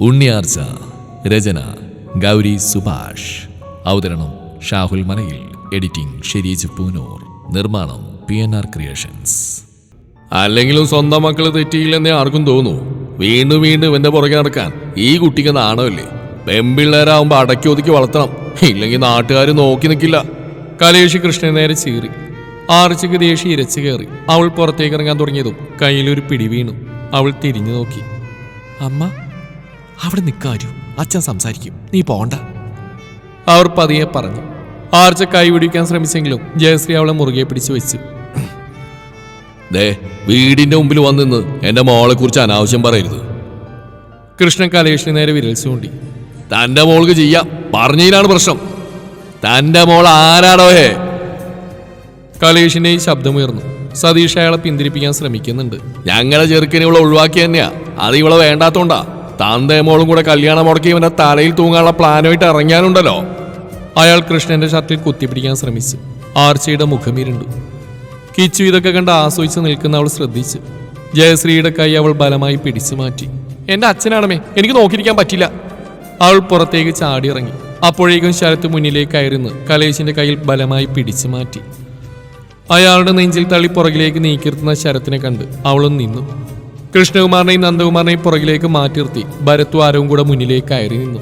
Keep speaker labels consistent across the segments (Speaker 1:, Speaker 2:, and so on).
Speaker 1: ഉണ്ണിയാർച്ച രചന ഗൗരി സുഭാഷ്. അവതരണം ഷാഹുൽ മനയിൽ എഡിറ്റിംഗ് ഷെരീജ് പൂനൂർ. നിർമ്മാണം P N R creations
Speaker 2: അല്ലെങ്കിലും സ്വന്തം മക്കൾ തെറ്റിയില്ലെന്നേ ആർക്കും തോന്നൂ വീണ്ടും വീണ്ടും ഇവന്റെ പുറകെ നടക്കാൻ ഈ കുട്ടിക്ക് നാണമല്ലേ? പെമ്പിള്ളേരാകുമ്പോൾ അടക്കി ഒതുക്കി വളർത്തണം. ഇല്ലെങ്കിൽ നാട്ടുകാർ നോക്കി നിൽക്കില്ല കലേഷ് കൃഷ്ണൻ നേരെ ചീറി. ആർച്ചയ്ക്ക് ദേഷ്യം ഇരച്ചു കയറി. അവൾ പുറത്തേക്ക് ഇറങ്ങാൻ തുടങ്ങിയതും കയ്യിലൊരു പിടി വീണു. അവൾ തിരിഞ്ഞു നോക്കി.
Speaker 1: അമ്മ അവിടെ നിൽക്കാരു അച്ഛൻ സംസാരിക്കും. നീ പോണ്ട.
Speaker 2: അവർ പതിയെ പറഞ്ഞു. ആർച്ച കൈ പിടിക്കാൻ ശ്രമിച്ചെങ്കിലും ജയശ്രീ അവളെ മുറുകെ പിടിച്ചു വെച്ചു. ദേ വീടിന്റെ മുമ്പിൽ വന്നിന്ന് എന്റെ മോളെ കുറിച്ച് അനാവശ്യം പറയരുത്. കൃഷ്ണൻ കലേഷിന് നേരെ വിരൽ ചൂണ്ടി. തന്റെ മോൾക്ക് ചെയ്യാം. പറഞ്ഞതിലാണ് പ്രശ്നം. തന്റെ മോൾ ആരാടോ ഹേ? കലേഷിന്റെ ഈ ശബ്ദമുയർന്നു. സതീഷ് അയാളെ പിന്തിരിപ്പിക്കാൻ ശ്രമിക്കുന്നുണ്ട്. ഞങ്ങളെ ചെറുക്കനെ ഇവളെ ഒഴിവാക്കി തന്നെയാ അത് ഇവളെ വേണ്ടാത്തോണ്ടാ. താന്തേ മോളും കൂടെ കല്യാണം മുടക്കി ഇവന്റെ തലയിൽ തൂങ്ങാനുള്ള പ്ലാനുമായിട്ട് ഇറങ്ങാനുണ്ടല്ലോ അയാൾ കൃഷ്ണന്റെ ഷർട്ടിൽ കുത്തിപ്പിടിക്കാൻ ശ്രമിച്ചു ആർച്ചയുടെ മുഖമിരുണ്ടു. കിച്ചു ഇതൊക്കെ കണ്ട് ആസ്വദിച്ച് നിൽക്കുന്ന അവൾ ശ്രദ്ധിച്ചു ജയശ്രീയുടെ കൈ അവൾ ബലമായി പിടിച്ചു മാറ്റി. എന്റെ അച്ഛനാണമേ എനിക്ക് നോക്കിയിരിക്കാൻ പറ്റില്ല. അവൾ പുറത്തേക്ക് ചാടിയിറങ്ങി. അപ്പോഴേക്കും ശരത്ത് മുന്നിലേക്ക് കയറുന്നു കലേശിന്റെ കയ്യിൽ ബലമായി പിടിച്ചു മാറ്റി. അയാളുടെ നെഞ്ചിൽ തള്ളി പുറകിലേക്ക് നീക്കിർത്തുന്ന ശരത്തിനെ കണ്ട് അവളും നിന്നു. കൃഷ്ണകുമാറിനെയും നന്ദകുമാറിനെയും പുറകിലേക്ക് മാറ്റി നിർത്തി. ഭരത്തു ആരവും കൂടെ മുന്നിലേക്ക് കയറി നിന്നു.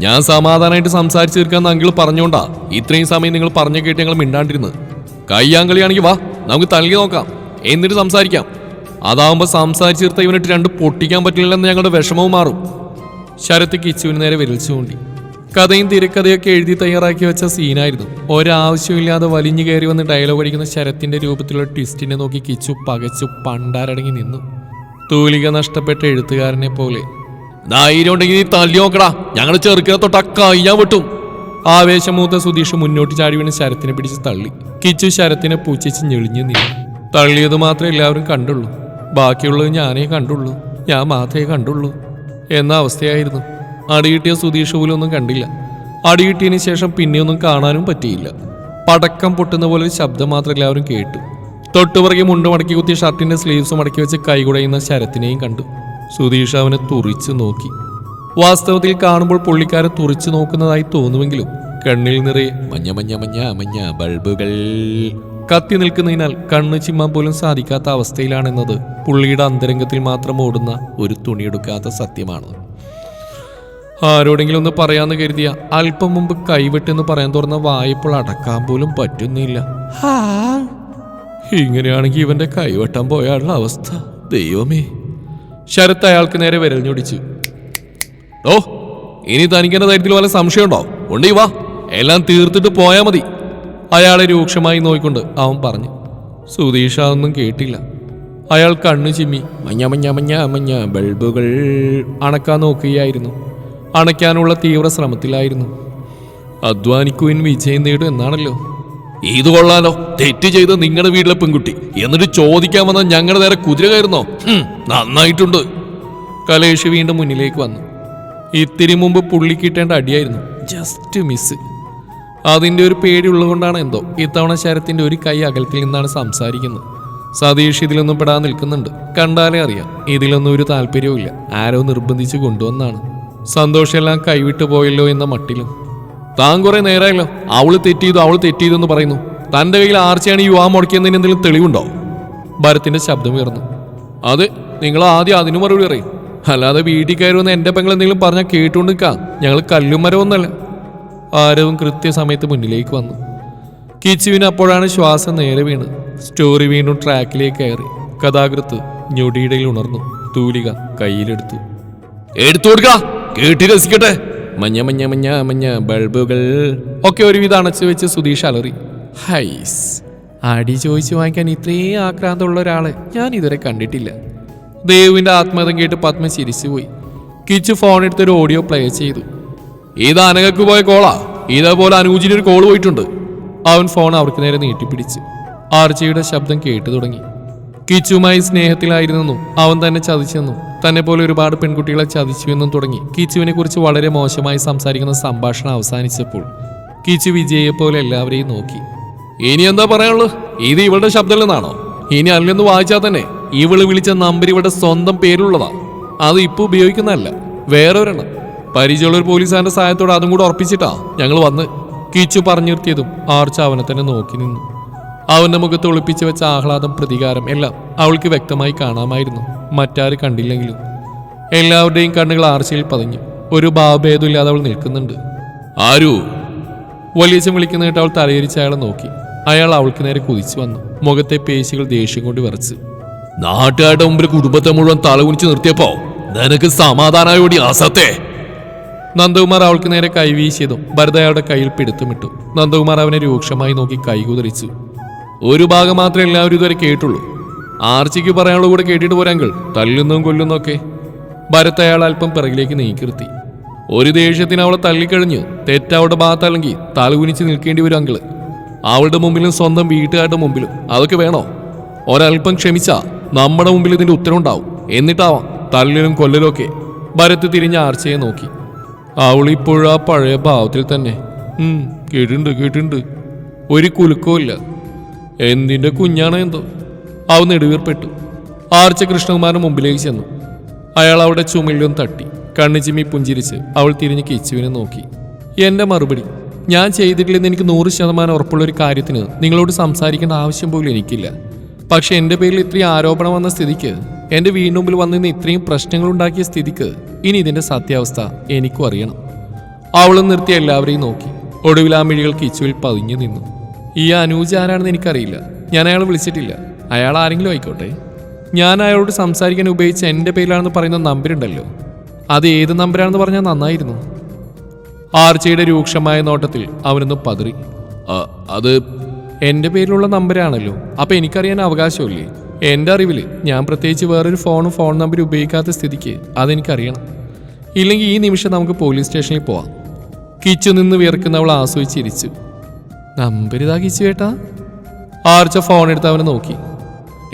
Speaker 2: ഞാൻ സമാധാനമായിട്ട് സംസാരിച്ചു തീർക്കാന്ന് അങ്കിൾ പറഞ്ഞോണ്ടാ ഇത്രയും സമയം നിങ്ങൾ പറഞ്ഞു കേട്ട് ഞങ്ങൾ മിണ്ടാണ്ടിരുന്നത്. കയ്യാങ്കളിയാണെങ്കിൽ വാ നമുക്ക് തല്ലി നോക്കാം. എന്നിട്ട് സംസാരിക്കാം. അതാവുമ്പോൾ സംസാരിച്ചു തീർത്ത ഇവനിട്ട് രണ്ട് പൊട്ടിക്കാൻ പറ്റില്ലെന്ന് ഞങ്ങളുടെ വിഷമവും മാറും. ശരത്ത് കിച്ചുവിന് നേരെ വിരൽച്ചു കൊണ്ടി കഥയും തിരക്കഥയൊക്കെ എഴുതി തയ്യാറാക്കി വെച്ച സീനായിരുന്നു. ഒരാവശ്യമില്ലാതെ വലിഞ്ഞു കയറി വന്ന് ഡയലോഗ് അടിക്കുന്ന ശരത്തിന്റെ രൂപത്തിലുള്ള ട്വിസ്റ്റിനെ നോക്കി കിച്ചു പകച്ചു പണ്ടാരടങ്ങി നിന്നു. തൂലിക നഷ്ടപ്പെട്ട എഴുത്തുകാരനെ പോലെ. ധൈര്യം ഉണ്ടെങ്കിൽ നീ തല്ലി നോക്കടാ. ഞങ്ങളുടെ ചെറുക്കിനെ തൊട്ട് കയ്യാൻ വിട്ടു. ആവേശമൂത്ത സുധീഷ് മുന്നോട്ട് ചാടി വീണ് ശരത്തിനെ പിടിച്ച് തള്ളി. കിച്ചു ശരത്തിനെ പൂച്ചിച്ച് ഞെളിഞ്ഞു നിന്നു തള്ളിയത് മാത്രമേ എല്ലാവരും കണ്ടുള്ളൂ. ബാക്കിയുള്ളത് ഞാനേ കണ്ടുള്ളൂ. ഞാൻ മാത്രമേ കണ്ടുള്ളൂ. എന്ന അവസ്ഥയായിരുന്നു. അടികിട്ടിയ സുധീഷ് പോലും ഒന്നും കണ്ടില്ല. അടികിട്ടിയതിന് ശേഷം പിന്നെയൊന്നും കാണാനും പറ്റിയില്ല. പടക്കം പൊട്ടുന്ന പോലെ ഒരു ശബ്ദം മാത്രം എല്ലാവരും കേട്ടു. തൊട്ടുപുറകെ മുണ്ട് മടക്കി കുത്തിയ ഷർട്ടിന്റെ സ്ലീവ്സ് മടക്കി വെച്ച് കൈകുടയുന്ന ശരത്തിനെയും കണ്ടു. സുധീഷ് അവനെ തുറിച്ചു നോക്കി. വാസ്തവത്തിൽ കാണുമ്പോൾ പുള്ളിക്കാരെ തുറിച്ചു നോക്കുന്നതായി തോന്നുമെങ്കിലും കണ്ണിൽ നിറയെ മഞ്ഞ മഞ്ഞ മഞ്ഞ മഞ്ഞ ബൾബുകൾ. കത്തി നിൽക്കുന്നതിനാൽ കണ്ണ് ചിമ്മാൻ പോലും സാധിക്കാത്ത അവസ്ഥയിലാണെന്നത് പുള്ളിയുടെ അന്തരംഗത്തിൽ മാത്രം ഓടുന്ന ഒരു തുണിയെടുക്കാത്ത സത്യമാണ്. ആരോടെങ്കിലും ഒന്ന് പറയാന്ന് കരുതിയ അല്പം മുമ്പ് കൈവെട്ടെന്ന് പറയാൻ തുറന്ന വായപ്പോൾ അടക്കാൻ പോലും പറ്റുന്നില്ല. ഇങ്ങനെയാണെങ്കിൽ ഇവന്റെ കൈവട്ടം പോയാലുള്ള അവസ്ഥ. ദൈവമേ. ശരത്ത് അയാൾക്ക് നേരെ വിരഞ്ഞൊടിച്ചു ഓ ഇനി തനിക്കെന്റെ ധൈര്യത്തിൽ വല്ല സംശയമുണ്ടോ? ഉണ്ടീ വാ. എല്ലാം തീർത്തിട്ട് പോയാ മതി. അയാളെ രൂക്ഷമായി നോയിക്കൊണ്ട് അവൻ പറഞ്ഞു. സുധീഷ ഒന്നും കേട്ടില്ല. അയാൾ കണ്ണു ചിമ്മി. മഞ്ഞ മഞ്ഞ മഞ്ഞ മഞ്ഞ ബൾബുകൾ അണക്കാൻ നോക്കുകയായിരുന്നു. അണയ്ക്കാനുള്ള തീവ്ര ശ്രമത്തിലായിരുന്നു അധ്വാനിക്കുവിൻ വിജയം നേടും എന്നാണല്ലോ. ഇത് കൊള്ളാലോ. തെറ്റ് ചെയ്ത നിങ്ങളുടെ വീട്ടിലെ പെൺകുട്ടി. എന്നിട്ട് ചോദിക്കാൻ വന്ന ഞങ്ങളുടെ നേരെ കുതിര കയറുന്നോ? നന്നായിട്ടുണ്ട്. കലേഷ് വീണ്ടും മുന്നിലേക്ക് വന്നു. ഇത്തിരി മുമ്പ് പുള്ളി കിട്ടേണ്ട അടിയായിരുന്നു. ജസ്റ്റ് മിസ് അതിന്റെ ഒരു പേടി ഉള്ളതുകൊണ്ടാണ് എന്തോ ഇത്തവണ ശരത്തിന്റെ ഒരു കൈ അകലത്തിൽ നിന്നാണ് സംസാരിക്കുന്നത്. സതീഷ് ഇതിലൊന്നും പെടാൻ നിൽക്കുന്നുണ്ട്. കണ്ടാലേ അറിയാം. ഇതിലൊന്നും ഒരു താല്പര്യവുമില്ല. ആരോ നിർബന്ധിച്ച് കൊണ്ടുവന്നാണ്. സന്തോഷമെല്ലാം കൈവിട്ടു പോയല്ലോ എന്ന മട്ടിലും. താൻ കുറെ നേരമല്ലോ അവൾ തെറ്റിയതു അവൾ തെറ്റിയതെന്ന് പറയുന്നു. തന്റെ കയ്യിൽ ആർച്ചയാണ് ഈ യുവാ മുടക്കിയതിന് എന്തെങ്കിലും തെളിവുണ്ടോ? ഭരത്തിന്റെ ശബ്ദം ഉയർന്നു. അതെ നിങ്ങൾ ആദ്യം അതിനു മറുപടി പറയും. അല്ലാതെ വീട്ടിൽ കയറി വന്ന് പെങ്ങൾ എന്തെങ്കിലും പറഞ്ഞാൽ കേട്ടുകൊണ്ട് നിൽക്കാം. ഞങ്ങൾ കല്ലും മരമൊന്നല്ല ആരവും കൃത്യസമയത്ത് മുന്നിലേക്ക് വന്നു. കിച്ചുവിന് അപ്പോഴാണ് ശ്വാസം നേരെ വീണ്. സ്റ്റോറി വീണ്ടും ട്രാക്കിലേക്ക് കയറി. കഥാകൃത്ത് ഞൊടിയിടയിൽ ഉണർന്നു. തൂലിക കയ്യിലെടുത്തു. എടുത്തു കൊടുക്ക. കേട്ടി രസിക്കട്ടെ. മഞ്ഞ മഞ്ഞ മഞ്ഞ മഞ്ഞ ബൾബുകൾ. ഒക്കെ ഒരുവിധം അണച്ചു വെച്ച് സുധീഷ് അലറി. ഹൈസ്. അടി ചോദിച്ചു വാങ്ങിക്കാൻ ഇത്രയും ആക്രാന്തമുള്ള ഒരാളെ ഞാൻ ഇതുവരെ കണ്ടിട്ടില്ല. ദേവിന്റെ ആത്മഹത്യം കേട്ട് പത്മ ചിരിച്ചുപോയി. കിച്ചു ഫോൺ എടുത്ത് ഒരു ഓഡിയോ പ്ലേ ചെയ്തു. ഇത് അനകക്ക് പോയ കോളാ. ഇതേപോലെ അനുജിന് ഒരു കോൾ പോയിട്ടുണ്ട്. അവൻ ഫോൺ അവർക്ക് നേരെ നീട്ടിപ്പിടിച്ചു. ആർച്ചയുടെ ശബ്ദം കേട്ടു തുടങ്ങി. കിച്ചുമായി സ്നേഹത്തിലായിരുന്നെന്നും അവൻ തന്നെ ചതിച്ചെന്നും തന്നെ പോലെ ഒരുപാട് പെൺകുട്ടികളെ ചതിച്ചുവെന്നും തുടങ്ങി. കിച്ചുവിനെ കുറിച്ച് വളരെ മോശമായി സംസാരിക്കുന്ന സംഭാഷണം അവസാനിച്ചപ്പോൾ കിച്ചു വിജയെ പോലെ എല്ലാവരെയും നോക്കി. ഇനി എന്താ പറയാനുള്ളത്? ഇത് ഇവളുടെ ശബ്ദത്തിൽ നിന്നാണോ ഇനി അല്ലെന്ന് വായിച്ചാൽ തന്നെ ഇവൾ വിളിച്ച നമ്പർ ഇവളുടെ സ്വന്തം പേരിലുള്ളതാ. അത് ഇപ്പൊ ഉപയോഗിക്കുന്നതല്ല വേറെ പരിചയമുള്ള ഒരു പോലീസുകാരന്റെ സഹായത്തോടെ അതും കൂടെ ഉറപ്പിച്ചിട്ടാ ഞങ്ങൾ വന്ന് കിച്ചു പറഞ്ഞു നിർത്തിയതും ആർച്ച അവനെ തന്നെ നോക്കി നിന്നു. അവന്റെ മുഖത്ത് ഒളിപ്പിച്ചു വെച്ച ആഹ്ലാദം പ്രതികാരം എല്ലാം അവൾക്ക് വ്യക്തമായി കാണാമായിരുന്നു. മറ്റാര് കണ്ടില്ലെങ്കിലും. എല്ലാവരുടെയും കണ്ണുകൾ ആർച്ചയിൽ പതിഞ്ഞു. ഒരു ഭാവഭേദമില്ലാതെ അവൾ നിൽക്കുന്നുണ്ട്. ആരു? വലിയച്ഛൻ വിളിക്കുന്നതായിട്ട് അവൾ തലയിരിച്ച് അയാളെ നോക്കി. അയാൾ അവൾക്ക് നേരെ കുതിച്ചു വന്നു. മുഖത്തെ പേശികൾ ദേഷ്യം കൊണ്ട് വിറച്ച്. നാട്ടുകാരുടെ മുമ്പിൽ കുടുംബത്തെ മുഴുവൻ തലകുനിച്ച് നിർത്തിയപ്പോ നിനക്ക് സമാധാനായോടി ആസത്തെ? നന്ദകുമാർ അവൾക്ക് നേരെ കൈവീശിയതും ഭരത അയാളുടെ കയ്യിൽ പിടുത്തമിട്ടു. നന്ദകുമാർ അവനെ രൂക്ഷമായി നോക്കി കൈകുതറിച്ചു ഒരു ഭാഗം മാത്രമേ എല്ലാവരും ഇതുവരെ കേട്ടുള്ളൂ. ആർച്ചിക്ക് പറയാനുള്ള കൂടെ കേട്ടിട്ട് പോരാങ്കൾ തല്ലുന്നതും കൊല്ലുന്നൊക്കെ ഭരത് അയാൾ അല്പം പിറകിലേക്ക് നീക്കിർത്തി. ഒരു ദേഷ്യത്തിന് അവളെ തള്ളിക്കഴിഞ്ഞ് തെറ്റവളുടെ ഭാഗത്തല്ലെങ്കിൽ തലകുനിച്ച് നിൽക്കേണ്ടി വരും അങ്കിൾ. അവളുടെ മുമ്പിലും സ്വന്തം വീട്ടുകാരുടെ മുമ്പിലും. അതൊക്കെ വേണോ? ഒരൽപ്പം ക്ഷമിച്ചാ നമ്മുടെ മുമ്പിൽ ഇതിന്റെ ഉത്തരവുണ്ടാവും. എന്നിട്ടാവാം തല്ലിലും കൊല്ലലും ഒക്കെ. ഭരത് തിരിഞ്ഞ ആർച്ചയെ നോക്കി. അവളിപ്പോഴും ആ പഴയ ഭാവത്തിൽ തന്നെ. കേട്ടിട്ടുണ്ട് കേട്ടിട്ടുണ്ട്. ഒരു കുലുക്കവും ഇല്ല. എന്തിന്റെ കുഞ്ഞാണ് എന്തോ. അവ നെടുവീർപ്പെട്ടു ആർച്ച കൃഷ്ണകുമാരൻ മുമ്പിലേക്ക് ചെന്നു. അയാൾ അവിടെ ചുമലിലും തട്ടി കണ്ണിച്ചിമ്മി പുഞ്ചിരിച്ച് അവൾ തിരിഞ്ഞ് കിച്ചുവിനെ നോക്കി. എന്റെ മറുപടി ഞാൻ ചെയ്തിട്ടില്ലെന്ന് എനിക്ക് നൂറ് ശതമാനം ഉറപ്പുള്ള ഒരു കാര്യത്തിന് നിങ്ങളോട് സംസാരിക്കേണ്ട ആവശ്യം പോലും എനിക്കില്ല. പക്ഷെ എന്റെ പേരിൽ ഇത്രയും ആരോപണം വന്ന സ്ഥിതിക്ക് എന്റെ വീടിന് മുമ്പിൽ വന്നിന്ന് ഇത്രയും പ്രശ്നങ്ങൾ ഉണ്ടാക്കിയ സ്ഥിതിക്ക് ഇനി ഇതിന്റെ സത്യാവസ്ഥ എനിക്കും അറിയണം. അവളും നിർത്തി എല്ലാവരെയും നോക്കി. ഒടുവിൽ ആ മിഴികൾ കിച്ചുവിൽ പതിഞ്ഞു നിന്നു. ഈ അനൂജ് ആരാണെന്ന് എനിക്കറിയില്ല. ഞാൻ അയാളെ വിളിച്ചിട്ടില്ല. അയാൾ ആരെങ്കിലും ആയിക്കോട്ടെ. ഞാൻ അയാളോട് സംസാരിക്കാൻ ഉപയോഗിച്ച എന്റെ പേരിലാണെന്ന് പറയുന്ന നമ്പരുണ്ടല്ലോ. അത് ഏത് നമ്പരാണെന്ന് പറഞ്ഞാൽ നന്നായിരുന്നു. ആർച്ചയുടെ രൂക്ഷമായ നോട്ടത്തിൽ അവനൊന്ന് പതറി. അത് എന്റെ പേരിലുള്ള നമ്പരാണല്ലോ. അപ്പോൾ എനിക്കറിയാൻ അവകാശമില്ലേ? എന്റെ അറിവിൽ ഞാൻ പ്രത്യേകിച്ച് വേറൊരു ഫോണും ഫോൺ നമ്പർ ഉപയോഗിക്കാത്ത സ്ഥിതിക്ക് അതെനിക്കറിയണം. ഇല്ലെങ്കിൽ ഈ നിമിഷം നമുക്ക് പോലീസ് സ്റ്റേഷനിൽ പോവാം. കിച്ചു നിന്ന് വിയർക്കുന്നവൾ ആസ്വദിച്ചിരിച്ചു നമ്പർ കിച്ചു ആർച്ച ഫോൺ എടുത്ത് അവനെ നോക്കി.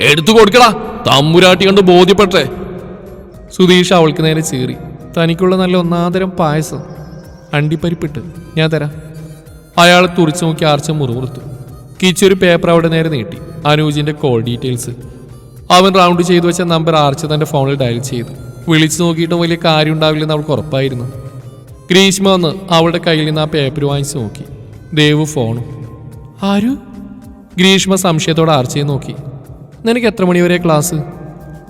Speaker 2: എടുത്തു കൊടുക്കടാ തമ്പുരാട്ടി കണ്ട് ബോധ്യപ്പെട്ടേ. സുധീഷ് അവൾക്ക് നേരെ ചീറി. തനിക്കുള്ള നല്ല ഒന്നാതരം പായസം. അണ്ടിപ്പരിപ്പിട്ട്. ഞാൻ തരാം. അയാളെ തുറിച്ചു നോക്കി ആർച്ച മുറുമുറുത്തു. കിച്ചൊരു പേപ്പർ അവിടെ നേരെ നീട്ടി. അനൂജിന്റെ കോൾ ഡീറ്റെയിൽസ് അവൻ റൗണ്ട് ചെയ്തു വെച്ച നമ്പർ ആർച്ച തന്റെ ഫോണിൽ ഡയൽ ചെയ്തു. വിളിച്ചു നോക്കിയിട്ടും വലിയ കാര്യം ഉണ്ടാവില്ലെന്ന് അവൾക്ക് ഉറപ്പായിരുന്നു. ഗ്രീഷ്മ വന്ന് അവളുടെ കയ്യിൽ നിന്ന് ആ പേപ്പർ വാങ്ങിച്ചു നോക്കി. ദേവു ഫോണും. ആരു? ഗ്രീഷ്മ സംശയത്തോടെ ആർച്ചയെ നോക്കി. നിനക്ക് എത്ര മണിവരെ ക്ലാസ്?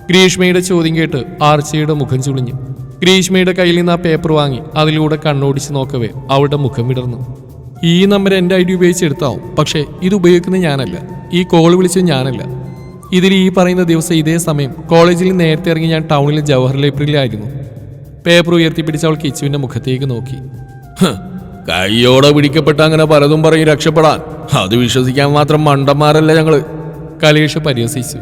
Speaker 2: ഗ്രീഷ്മയുടെ ചോദ്യം കേട്ട് ആർച്ചയുടെ മുഖം ചുളിഞ്ഞു. ഗ്രീഷ്മയുടെ കയ്യിൽ നിന്ന് ആ പേപ്പർ വാങ്ങി അതിലൂടെ കണ്ണോടിച്ച് നോക്കവേ അവളുടെ മുഖം വിടർന്നു. ഈ നമ്പർ എന്റെ ഐ ഡി ഉപയോഗിച്ച് എടുത്താവും. പക്ഷേ ഇത് ഉപയോഗിക്കുന്നത് ഞാനല്ല. ഈ കോൾ വിളിച്ചത് ഞാനല്ല. ഇതിൽ ഈ പറയുന്ന ദിവസം ഇതേ സമയം കോളേജിൽ നേരത്തെ ഇറങ്ങി ഞാൻ ടൗണിലെ ജവഹർ ലൈബ്രറിയിലായിരുന്നു പേപ്പർ ഉയർത്തിപ്പിടിച്ച് അവൾ കിച്ചുവിന്റെ മുഖത്തേക്ക് നോക്കി. "ഹ്, കയ്യോടെ പിടിക്കപ്പെട്ട അങ്ങനെ പലതും പറയും രക്ഷപ്പെടാൻ. അത് വിശ്വസിക്കാൻ മാത്രം മണ്ടന്മാരല്ല ഞങ്ങൾ. കലേഷ് പരിഹസിച്ചു.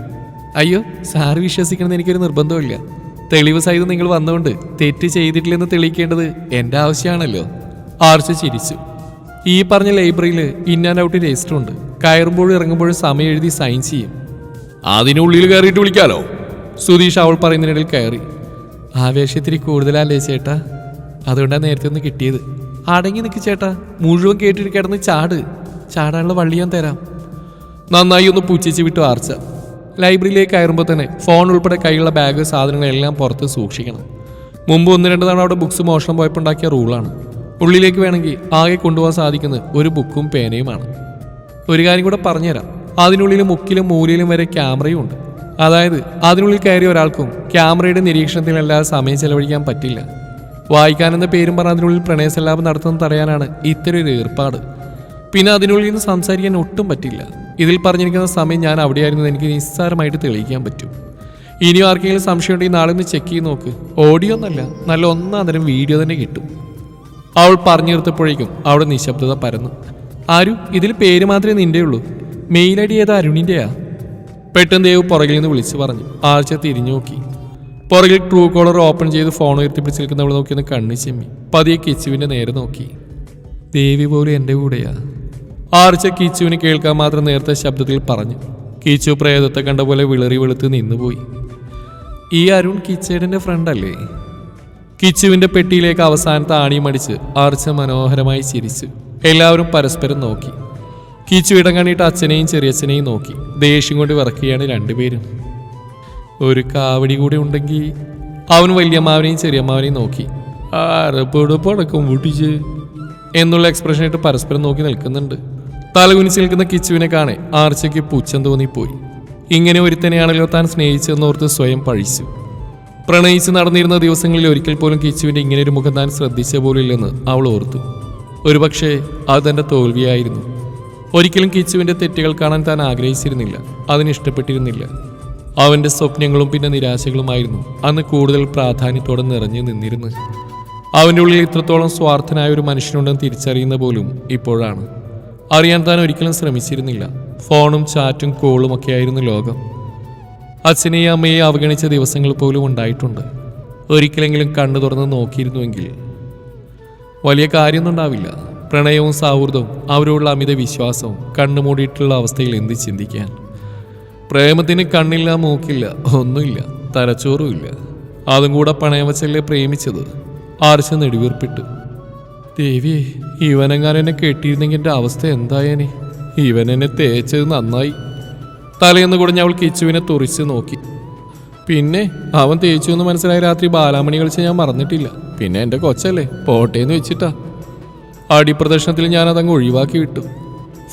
Speaker 2: അയ്യോ സാറ് വിശ്വസിക്കണമെന്ന് എനിക്കൊരു നിർബന്ധമില്ല തെളിവ് സഹിതം നിങ്ങൾ വന്നുകൊണ്ട് തെറ്റ് ചെയ്തിട്ടില്ലെന്ന് തെളിയിക്കേണ്ടത് എന്റെ ആവശ്യമാണല്ലോ. ആർച്ച ചിരിച്ചു. ഈ പറഞ്ഞ ലൈബ്രറിയിൽ ഇൻ ആൻഡ് ഔട്ട് രജിസ്റ്റർ ഉണ്ട്. കയറുമ്പോഴും ഇറങ്ങുമ്പോഴും സമയം എഴുതി സൈൻ ചെയ്യും. അതിനുള്ളിൽ കയറിയിട്ട് വിളിക്കാലോ? സുധീഷ് അവൾ പറയുന്നതിനിടയിൽ കയറി. ആവേശത്തിരി കൂടുതലല്ലേ ചേട്ടാ? അതുകൊണ്ടാണ് നേരത്തെ ഒന്ന് കിട്ടിയത്. അടങ്ങി നിൽക്ക് ചേട്ടാ. മുഴുവൻ കേട്ടിട്ട് കിടന്ന് ചാട്. ചാടാനുള്ള വള്ളി ഞാൻ തരാം. നന്നായി ഒന്ന് പുച്ഛിച്ച് വിട്ടു ആർച്ച. ലൈബ്രറിയിലേക്ക് കയറുമ്പോൾ തന്നെ ഫോൺ ഉൾപ്പെടെ കയ്യിലുള്ള ബാഗ് സാധനങ്ങളെല്ലാം പുറത്ത് സൂക്ഷിക്കണം. മുമ്പ് ഒന്ന് രണ്ട് തവണ അവിടെ ബുക്സ് മോഷണം പോയപ്പോൾ ഉണ്ടാക്കിയ റൂളാണ്. ഉള്ളിലേക്ക് വേണമെങ്കിൽ ആകെ കൊണ്ടുപോകാൻ സാധിക്കുന്നത് ഒരു ബുക്കും പേനയുമാണ്. ഒരു കാര്യം കൂടെ പറഞ്ഞുതരാം. അതിനുള്ളിൽ മുക്കിലും മൂലയിലും വരെ ക്യാമറയും ഉണ്ട്. അതായത് അതിനുള്ളിൽ കയറിയ ഒരാൾക്കും ക്യാമറയുടെ നിരീക്ഷണത്തിലല്ലാതെ സമയം ചെലവഴിക്കാൻ പറ്റില്ല. വായിക്കാനെന്ന പേരും പറഞ്ഞ അതിനുള്ളിൽ പ്രണയസല്ലാപം നടത്തുന്നത് തടയാനാണ് ഇത്തരം ഒരു ഏർപ്പാട്. പിന്നെ അതിനുള്ളിൽ നിന്ന് സംസാരിക്കാൻ ഒട്ടും പറ്റില്ല. ഇതിൽ പറഞ്ഞിരിക്കുന്ന സമയം ഞാൻ അവിടെയായിരുന്നു എനിക്ക് നിസ്സാരമായിട്ട് തെളിയിക്കാൻ പറ്റും. ഇനി ആർക്കെങ്കിലും സംശയം ഉണ്ടെങ്കിൽ നാളെ ഒന്ന് ചെക്ക് ചെയ്ത് നോക്ക്. ഓഡിയോ ഒന്നല്ല നല്ല ഒന്നാം തരം വീഡിയോ തന്നെ കിട്ടും. അവൾ പറഞ്ഞു നിർത്തപ്പോഴേക്കും അവിടെ നിശബ്ദത പരന്നു. ആരു ഇതിൽ പേര് മാത്രമേ നിന്റെ ഉള്ളൂ. മെയിൽ ഐ ഡി ഏതാ അരുണിന്റെയാ? പെട്ടെന്ന് ദേവ് പുറകിൽ നിന്ന് വിളിച്ചു പറഞ്ഞു. ആഴ്ച തിരിഞ്ഞു നോക്കി. പുറകിൽ ട്രൂ കോളർ ഓപ്പൺ ചെയ്ത് ഫോൺ ഉയർത്തി പിടിച്ച് നിൽക്കുന്നവൾ നോക്കിയെന്ന് കണ്ണു ചെമ്മി. പതിയെ കിച്ചുവിന്റെ നേരെ നോക്കി. ദേവി പോലും എന്റെ കൂടെയാ. ആർച്ച കിച്ചുവിന് കേൾക്കാൻ മാത്രം നേരത്തെ ശബ്ദത്തിൽ പറഞ്ഞു. കിച്ചു പ്രേതത്തെ കണ്ട പോലെ വിളറി വെളുത്ത് നിന്നുപോയി. ഈ അരുൺ കിച്ചേടിന്റെ ഫ്രണ്ടല്ലേ കിച്ചുവിന്റെ പെട്ടിയിലേക്ക് അവസാനത്തെ ആണിയും അടിച്ച് ആർച്ച മനോഹരമായി ചിരിച്ചു. എല്ലാവരും പരസ്പരം നോക്കി. കിച്ചു ഇടം കണ്ടിട്ട് അച്ഛനെയും ചെറിയച്ഛനെയും നോക്കി. ദേഷ്യം കൊണ്ട് വിറക്കുകയാണ് രണ്ടുപേരും. ഒരു കാവടി കൂടി ഉണ്ടെങ്കിൽ അവൻ വലിയമ്മാവനെയും ചെറിയമ്മാവനെയും നോക്കി. ആരപ്പോട് പടക്കം പൊട്ടിച്ച് എന്നുള്ള എക്സ്പ്രഷൻ ആയിട്ട് പരസ്പരം നോക്കി നിൽക്കുന്നുണ്ട്. തലകുനിച്ച് നിൽക്കുന്ന കിച്ചുവിനെ കാണെ ആർച്ചയ്ക്ക് പുച്ഛം തോന്നിപ്പോയി. ഇങ്ങനെ ഒരുത്തനെയാണല്ലോ താൻ സ്നേഹിച്ചെന്നോർത്ത് സ്വയം പഴിച്ചു. പ്രണയിച്ച് നടന്നിരുന്ന ദിവസങ്ങളിൽ ഒരിക്കൽ പോലും കിച്ചുവിന്റെ ഇങ്ങനെ ഒരു മുഖം താൻ ശ്രദ്ധിച്ച പോലില്ലെന്ന് അവൾ ഓർത്തു. ഒരുപക്ഷെ അത് തന്റെ തോൽവിയായിരുന്നു. ഒരിക്കലും കിച്ചുവിന്റെ തെറ്റുകൾ കാണാൻ താൻ ആഗ്രഹിച്ചിരുന്നില്ല. അതിന് ഇഷ്ടപ്പെട്ടിരുന്നില്ല. അവന്റെ സ്വപ്നങ്ങളും പിന്നെ നിരാശകളുമായിരുന്നു. അന്ന് കൂടുതൽ പ്രാധാന്യത്തോടെ നിറഞ്ഞു നിന്നിരുന്നു. അവന്റെ ഉള്ളിൽ ഇത്രത്തോളം സ്വാർത്ഥനായ ഒരു മനുഷ്യനുണ്ടെന്ന് തിരിച്ചറിയുന്ന പോലും ഇപ്പോഴാണ്. അറിയാൻ താൻ ഒരിക്കലും ശ്രമിച്ചിരുന്നില്ല. ഫോണും ചാറ്റും കോളും ഒക്കെ ആയിരുന്നു ലോകം. അച്ഛനെയും അമ്മയെയും അവഗണിച്ച ദിവസങ്ങൾ പോലും ഉണ്ടായിട്ടുണ്ട്. ഒരിക്കലെങ്കിലും കണ്ണു തുറന്ന് നോക്കിയിരുന്നുവെങ്കിൽ. വലിയ കാര്യമൊന്നും ഉണ്ടാവില്ല. പ്രണയവും സൗഹൃദവും അവരോടുള്ള അമിത വിശ്വാസവും കണ്ണുമൂടിയിട്ടുള്ള അവസ്ഥയിൽ എന്ത് ചിന്തിക്കാൻ? പ്രേമത്തിന് കണ്ണില്ല മൂക്കില്ല ഒന്നുമില്ല തലച്ചോറുമില്ല. അതും കൂടെ പണയം വച്ചല്ലേ പ്രേമിച്ചത്. ആർച്ച നെടുവീർപ്പിട്ടു. ദേവി ഇവനെങ്ങാനെന്നെ കെട്ടിയിരുന്നെങ്കിൽ എന്റെ അവസ്ഥ എന്തായനെ? ഇവൻ എന്നെ തേച്ചത് നന്നായി. തലേന്ന് കുടഞ്ഞ് അവൾ കിച്ചുവിനെ തുറിച്ച് നോക്കി. പിന്നെ അവൻ തേച്ചു എന്ന് മനസ്സിലായ രാത്രി ബാലാമണി കളിച്ച് ഞാൻ മറന്നിട്ടില്ല. പിന്നെ എന്റെ കൊച്ചല്ലേ പോട്ടേന്ന് വെച്ചിട്ടാ. അടിപ്രദർശനത്തിൽ ഞാൻ അതങ്ങ് ഒഴിവാക്കി വിട്ടു.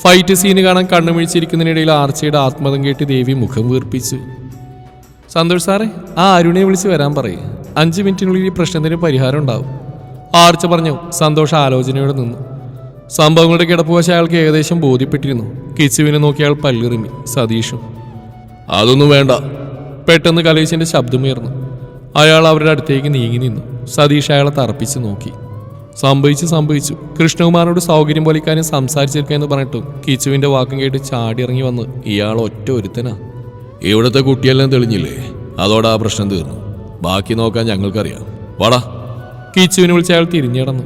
Speaker 2: ഫൈറ്റ് സീന് കാണാൻ കണ്ണുമിഴിച്ചിരിക്കുന്നതിനിടയിൽ ആർച്ചയുടെ ആത്മതം കേട്ട് ദേവി മുഖം വീർപ്പിച്ചു. സന്തോഷ് സാറേ ആ അരുണിനെ വിളിച്ച് വരാൻ പറയേ. അഞ്ച് മിനിറ്റിനുള്ളിൽ ഈ പ്രശ്നത്തിന് പരിഹാരം ഉണ്ടാവും. ആർച്ച പറഞ്ഞു സന്തോഷ ആലോചനയോടെ നിന്നു. സംഭവങ്ങളുടെ കിടപ്പുവശ അയാൾക്ക് ഏകദേശം ബോധ്യപ്പെട്ടിരുന്നു. കിച്ചുവിനെ നോക്കി അയാൾ പല്ലിറിമി സതീഷും. അതൊന്നും വേണ്ട. പെട്ടെന്ന് കലേശിന്റെ ശബ്ദമുയർന്നു. അയാൾ അവരുടെ അടുത്തേക്ക് നീങ്ങി നിന്നു. സതീഷ് അയാളെ തറപ്പിച്ച് നോക്കി. സംഭവിച്ചു സംഭവിച്ചു. കൃഷ്ണകുമാറിനോട് സൗകര്യം പോലിക്കാനും സംസാരിച്ചിരിക്കുക എന്ന് പറഞ്ഞിട്ടും കിച്ചുവിന്റെ വാക്കും കേട്ട് ചാടി ഇറങ്ങി വന്ന് ഇയാൾ ഒറ്റ ഒരുത്തനാ.
Speaker 1: ഇവിടുത്തെ കുട്ടിയെല്ലാം തെളിഞ്ഞില്ലേ? അതോടെ ആ പ്രശ്നം തീർന്നു. ബാക്കി നോക്കാൻ ഞങ്ങൾക്കറിയാം. വാടാ.
Speaker 2: കിച്ചുവിനെ വിളിച്ച് അയാൾ തിരിഞ്ഞിടന്നു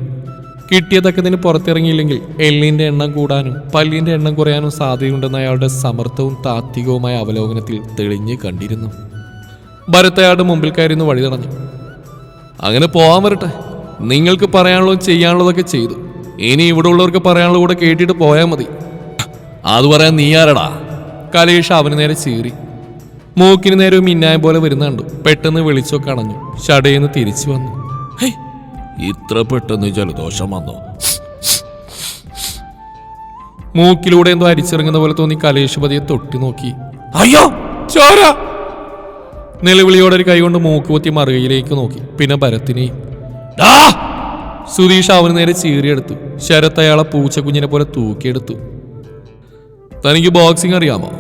Speaker 2: കിട്ടിയതക്കതിന് പുറത്തിറങ്ങിയില്ലെങ്കിൽ എല്ലിന്റെ എണ്ണം കൂടാനും പല്ലിന്റെ എണ്ണം കുറയാനും സാധ്യതയുണ്ടെന്ന അയാളുടെ സമർത്ഥവും താത്വികവുമായ അവലോകനത്തിൽ തെളിഞ്ഞ് കണ്ടിരുന്നു. ഭരത് അയാളുടെ മുമ്പിൽ കയറിന്ന് വഴി തടഞ്ഞു. അങ്ങനെ പോവാൻ വരട്ടെ. നിങ്ങൾക്ക് പറയാനുള്ളതും ചെയ്യാനുള്ളതൊക്കെ ചെയ്തു. ഇനി ഇവിടെ ഉള്ളവർക്ക് പറയാനുള്ള കൂടെ കേട്ടിട്ട് പോയാൽ മതി.
Speaker 1: അത് പറയാൻ നീ ആരടാ?
Speaker 2: കലേഷ് അവന് നേരെ ചീറി. മൂക്കിന് നേരെ മിന്നായ പോലെ വരുന്ന കണ്ടു. പെട്ടെന്ന് വിളിച്ചോ കണഞ്ഞു ഷടയെന്ന് തിരിച്ചു വന്നു.
Speaker 1: ഇത്ര പെട്ടെന്ന് ജലദോഷം വന്നു?
Speaker 2: മൂക്കിലൂടെ എന്തോ അരിച്ചിറങ്ങുന്ന പോലെ തോന്നി കലേഷ് പതിയെ തൊട്ടി നോക്കി.
Speaker 1: അയ്യോ!
Speaker 2: ചോര! നിലവിളിയോടെ ഒരു കൈകൊണ്ട് മൂക്ക് പൊത്തി മറുകയിലേക്ക് നോക്കി. പിന്നെ ഭരത്തിനെയും! സുധീഷ് അവന് നേരെ ചീറിയെടുത്തു. ശരത്ത് അയാളെ പൂച്ചക്കുഞ്ഞിനെ പോലെ തൂക്കിയെടുത്തു. തനിക്ക് ബോക്സിംഗ് അറിയാമോ?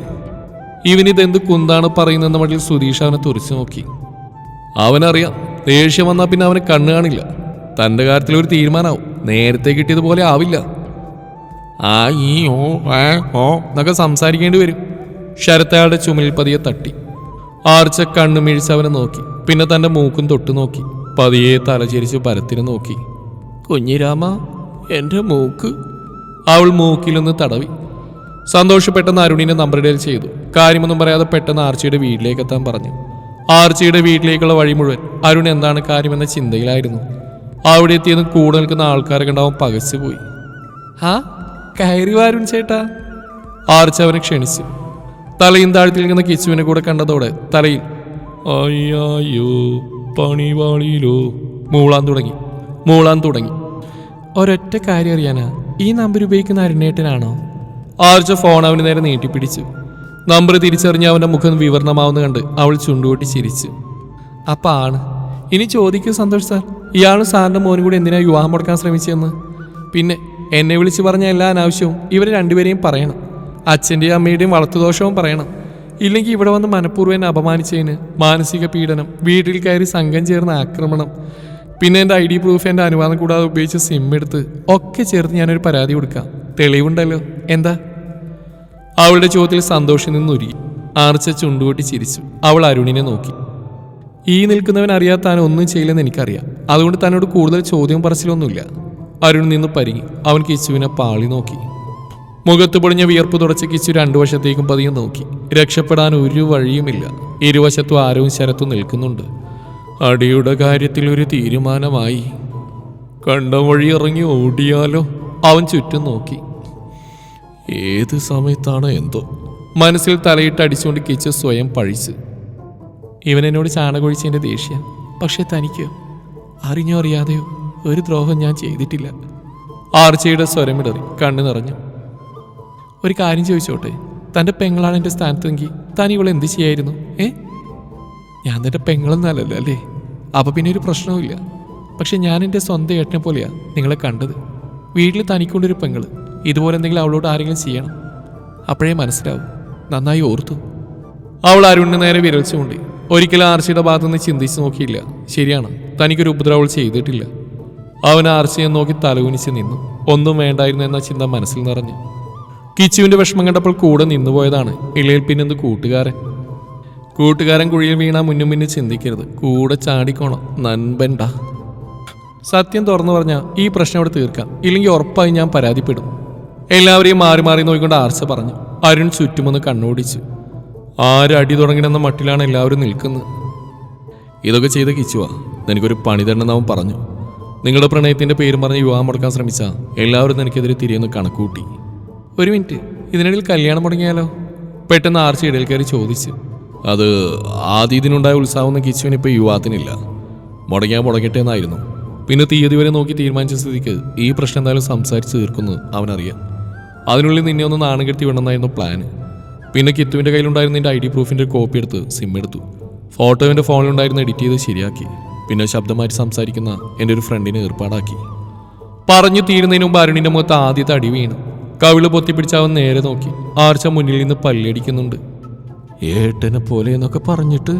Speaker 2: ഇവനിതെന്ത് കുന്താണ് പറയുന്നതെന്ന മട്ടിൽ സുധീഷ് അവനെ തുറച്ചു നോക്കി. അവനറിയാം. ദേഷ്യം വന്നാൽ പിന്നെ അവനെ കണ്ണു കാണില്ല. തന്റെ കാര്യത്തിൽ ഒരു തീരുമാനമാവും നേരത്തെ കിട്ടിയതുപോലെ ആവില്ല. ആ ഈ ഓ ആ ഓ എന്നൊക്കെ സംസാരിക്കേണ്ടി വരും. ശരത്ത് അയാളുടെ ചുമലിൽ പതിയെ തട്ടി. ആർച്ച കണ്ണു മിഴിച്ച് അവനെ നോക്കി. പിന്നെ തന്റെ മൂക്കും തൊട്ടു നോക്കി പതിയെ തലചരിച്ച് പരത്തിന് നോക്കി. കുഞ്ഞിരാമ എന്റെ മൂക്ക്. അവൾ മൂക്കിലൊന്ന് തടവി. സന്തോഷപ്പെട്ടെന്ന് അരുണിനെ നമ്പറിടയിൽ ചെയ്തു. കാര്യമൊന്നും പറയാതെ പെട്ടെന്ന് ആർച്ചയുടെ വീട്ടിലേക്ക് എത്താൻ പറഞ്ഞു. ആർച്ചയുടെ വീട്ടിലേക്കുള്ള വഴി മുഴുവൻ അരുൺ എന്താണ് കാര്യമെന്ന ചിന്തയിലായിരുന്നു. അവിടെ എത്തിയതും കൂടെ നിൽക്കുന്ന ആൾക്കാരെ കണ്ടാവും പകച്ചുപോയി ആ കയറി വാരുൺ ചേട്ടാ? ആർച്ച അവനെ ക്ഷണിച്ചു. തലയും താഴ്ത്തി നിൽക്കുന്ന കിച്ചുവിനെ കൂടെ കണ്ടതോടെ തലയിൽ അയ്യോ. പണിവാളിയിലോ മൂളാൻ തുടങ്ങി. മൂളാൻ തുടങ്ങി. ഒരൊറ്റ കാര്യം അറിയാനാ ഈ നമ്പർ ഉപയോഗിക്കുന്ന അരുണേട്ടനാണോ? ആർജ ഫോൺ അവന് നേരെ നീട്ടിപ്പിടിച്ചു. നമ്പർ തിരിച്ചറിഞ്ഞ് അവന്റെ മുഖം വിവരണമാവുന്ന കണ്ട് അവൾ ചുണ്ടുകൊട്ടി ചിരിച്ചു. അപ്പ ആണ്. ഇനി ചോദിക്കൂ സന്തോഷ് സാർ ഇയാൾ സാറിന്റെ മോനും കൂടി എന്തിനാ വിവാഹം മുടക്കാൻ ശ്രമിച്ചതെന്ന്? പിന്നെ എന്നെ വിളിച്ച് പറഞ്ഞ എല്ലാ അനാവശ്യവും ഇവരെ രണ്ടുപേരെയും പറയണം. അച്ഛന്റെയും അമ്മയുടെയും വളർത്തുദോഷവും പറയണം. ഇല്ലെങ്കിൽ ഇവിടെ വന്ന് മനഃപൂർവം എന്നെ അപമാനിച്ചതിന് മാനസിക പീഡനം വീട്ടിൽ കയറി സംഘം ചേർന്ന ആക്രമണം പിന്നെ എന്റെ ഐ ഡി പ്രൂഫ് എന്റെ അനുവാദം കൂടാതെ ഉപയോഗിച്ച് സിം എടുത്ത് ഒക്കെ ചേർത്ത് ഞാനൊരു പരാതി കൊടുക്കാം. തെളിവുണ്ടല്ലോ. എന്താ? അവളുടെ ചോദ്യത്തിൽ സന്തോഷം നിന്നുരി ആർച്ച ചുണ്ടുകൂട്ടി ചിരിച്ചു. അവൾ അരുണിനെ നോക്കി. ഈ നിൽക്കുന്നവൻ അറിയാത്ത താൻ ഒന്നും ചെയ്യില്ലെന്ന് എനിക്കറിയാം. അതുകൊണ്ട് തന്നോട് കൂടുതൽ ചോദ്യം പറച്ചിലൊന്നുമില്ല. അരുൺ നിന്ന് പരിങ്ങി. അവൻ കിച്ചുവിനെ പാളി നോക്കി. മുഖത്ത് പൊളിഞ്ഞ വിയർപ്പ് തുടച്ച് കിച്ചു രണ്ടു വശത്തേക്കും പതിയെ നോക്കി. രക്ഷപ്പെടാൻ ഒരു വഴിയുമില്ല. ഇരുവശത്തും ആരവും ശരത്തും നിൽക്കുന്നുണ്ട്. അടിയുടെ കാര്യത്തിൽ ഒരു തീരുമാനമായി. കണ്ട വഴി ഇറങ്ങി ഓടിയാലോ? അവൻ ചുറ്റും നോക്കി. ഏത് സമയത്താണ് എന്തോ? മനസ്സിൽ തലയിട്ട് അടിച്ചുകൊണ്ട് കിച്ചു സ്വയം പഴിച്ച്. ഇവൻ എന്നോട് ചാണകൊഴിച്ചതിന്റെ ദേഷ്യ. പക്ഷെ തനിക്ക് അറിഞ്ഞോ അറിയാതെയോ ഒരു ദ്രോഹം ഞാൻ ചെയ്തിട്ടില്ല. ആർച്ചയുടെ സ്വരമിടറി കണ്ണു നിറഞ്ഞു. ഒരു കാര്യം ചോദിച്ചോട്ടെ? തന്റെ പെങ്ങളാണ് എന്റെ സ്ഥാനത്തെങ്കിൽ താൻ ഇവളെ എന്ത് ചെയ്യായിരുന്നു? ഏ? ഞാൻ തന്റെ പെങ്ങളെന്നല്ലല്ലോ അല്ലേ? അപ്പം പിന്നെ ഒരു പ്രശ്നവുമില്ല. പക്ഷെ ഞാൻ എന്റെ സ്വന്തം ഏട്ടനെ പോലെയാണ് നിങ്ങളെ കണ്ടത്. വീട്ടിൽ തനിക്കൊണ്ടൊരു പെങ്ങൾ. ഇതുപോലെ എന്തെങ്കിലും അവളോട് ആരെങ്കിലും ചെയ്യണം. അപ്പോഴേ മനസ്സിലാവും. നന്നായി ഓർത്തു. അവൾ അരുണിന് നേരെ വിരൽച്ചുകൊണ്ട് ഒരിക്കലും ആർച്ചയുടെ ഭാഗത്തുനിന്ന് ചിന്തിച്ച് നോക്കിയില്ല. ശരിയാണ് തനിക്കൊരു ഉപദ്രവം അവൾ ചെയ്തിട്ടില്ല. അവൻ ആർച്ചയെ നോക്കി തലകുനിച്ച് നിന്നു. ഒന്നും വേണ്ടായിരുന്നു എന്ന ചിന്ത മനസ്സിൽ നിറഞ്ഞു. കിച്ചുവിന്റെ വിഷമം കണ്ടപ്പോൾ കൂടെ നിന്നുപോയതാണ് ഇളയിൽ പിന്നെന്ത് കൂട്ടുകാരൻ? കൂട്ടുകാരൻ കുഴിയിൽ വീണാ മുന്നും മുന്നിൽ ചിന്തിക്കരുത്. കൂടെ ചാടിക്കോണം. നൻപണ്ട സത്യം തുറന്നു പറഞ്ഞാൽ ഈ പ്രശ്നം അവിടെ തീർക്കാം. ഇല്ലെങ്കിൽ ഉറപ്പായി ഞാൻ പരാതിപ്പെടും. എല്ലാവരെയും മാറി മാറി നോക്കിക്കൊണ്ട് ആർച്ച പറഞ്ഞു. അരുൺ ചുറ്റുമൊന്ന് കണ്ണോടിച്ചു. ആര് അടി തുടങ്ങിണെന്ന മട്ടിലാണ് എല്ലാവരും നിൽക്കുന്നത്. ഇതൊക്കെ ചെയ്ത കിച്ചുവാ. എനിക്കൊരു പണി തരണമെന്ന് അവൻ പറഞ്ഞു. നിങ്ങളുടെ പ്രണയത്തിന്റെ പേരും പറഞ്ഞ് വിവാഹം മുടക്കാൻ ശ്രമിച്ച എല്ലാവരും എനിക്കെതിരെ തിരിയെന്ന് കണക്കൂട്ടി. ഒരു മിനിറ്റ്. ഇതിനിടയിൽ കല്യാണം മുടങ്ങിയാലോ? പെട്ടെന്ന് ആർച്ച ഇടയിൽ കയറി ചോദിച്ചു. അത് ആദ്യ ഇതിനുണ്ടായ ഉത്സാഹം കിച്ചുവിന് ഇപ്പോൾ യുവാത്തിനില്ല. മുടങ്ങിയാൽ മുടങ്ങട്ടെ എന്നായിരുന്നു. പിന്നെ തീയതി വരെ നോക്കി തീരുമാനിച്ച സ്ഥിതിക്ക് ഈ പ്രശ്നം എന്തായാലും സംസാരിച്ച് തീർക്കുന്നു അവനറിയാം. അതിനുള്ളിൽ നിന്നെ ഒന്ന് നാണം കെട്ടി വിടണമെന്നായിരുന്നു പ്ലാന് പിന്നെ കിത്തുവിന്റെ കയ്യിലുണ്ടായിരുന്ന എന്റെ ഐ ഡി പ്രൂഫിന്റെ കോപ്പി എടുത്ത് സിം എടുത്തു. ഫോട്ടോ എന്റെ ഫോണിലുണ്ടായിരുന്ന എഡിറ്റ് ചെയ്ത് ശരിയാക്കി. പിന്നെ ശബ്ദമായിട്ട് സംസാരിക്കുന്ന എന്റെ ഒരു ഫ്രണ്ടിനെ ഏർപ്പാടാക്കി. പറഞ്ഞു തീരുന്നതിന് മുമ്പ് അരുണിന്റെ മുഖത്ത് ആദ്യത്തെ അടി വീണു. കവിൾ പൊത്തിപ്പിടിച്ച് അവൻ നേരെ നോക്കി. ആർച്ച മുന്നിൽ നിന്ന് പല്ലടിക്കുന്നുണ്ട്. ഏട്ടനെ പോലെ എന്നൊക്കെ പറഞ്ഞിട്ട്?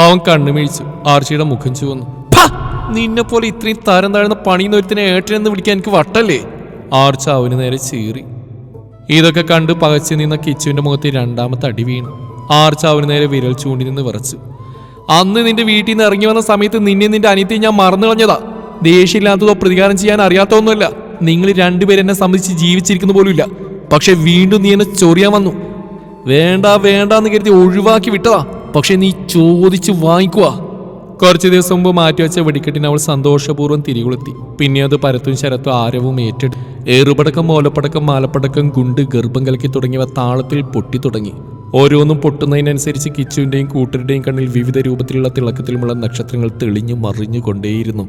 Speaker 2: അവൻ കണ്ണു മേഴിച്ചു ആർച്ചയുടെ മുഖം ചുവന്നു. "ഭാ! നിന്നെ പോലെ ഇത്രയും തരം താഴ്ന്ന പണിയുന്ന ഒരുത്തിനെ ഏട്ടനെന്ന് വിളിക്കാൻ എനിക്ക് വട്ടല്ലേ? ആർച്ച അവന് നേരെ ചീറി. ഇതൊക്കെ കണ്ട് പകച്ചു നിന്ന കിച്ചുവിന്റെ മുഖത്ത് രണ്ടാമത്തെ അടി വീണു. ആർച്ച അവന് നേരെ വിരൽ ചൂണ്ടി നിന്ന് വിറച്ചു. അന്ന് നിന്റെ വീട്ടിൽ നിന്ന് ഇറങ്ങി വന്ന സമയത്ത് നിന്നെ നിന്റെ അനിയത്തെ ഞാൻ മറന്നു കളഞ്ഞതാ ദേഷ്യമില്ലാത്തതോ പ്രതികാരം ചെയ്യാൻ അറിയാത്തതൊന്നുമല്ല. നിങ്ങൾ രണ്ടുപേരും എന്നെ സംബന്ധിച്ച് ജീവിച്ചിരിക്കുന്ന പോലുമില്ല. പക്ഷെ വീണ്ടും നീ എന്നെ ചൊറിയാൻ വന്നു. വേണ്ട വേണ്ട എന്ന് കരുതി ഒഴിവാക്കി വിട്ടതാ. പക്ഷെ നീ ചോദിച്ച് വാങ്ങിക്കുക. കുറച്ച് ദിവസം മുമ്പ് മാറ്റിവെച്ച വെടിക്കെട്ടിന് അവൾ സന്തോഷപൂർവം തിരികൊളുത്തി. പിന്നെ അത് പരത്തും ശരത്തും ആരവും ഏറ്റെടുത്തു. ഏറുപടക്കം മോലപ്പടക്കം മാലപ്പടക്കം ഗുണ്ട് ഗർഭം കലക്കി തുടങ്ങിയവ താളത്തിൽ പൊട്ടി തുടങ്ങി. ഓരോന്നും പൊട്ടുന്നതിനനുസരിച്ച് കിച്ചുവിന്റെയും കൂട്ടരുടെയും കണ്ണിൽ വിവിധ രൂപത്തിലുള്ള തിളക്കത്തിലുമുള്ള നക്ഷത്രങ്ങൾ തെളിഞ്ഞു മറിഞ്ഞു കൊണ്ടേയിരുന്നു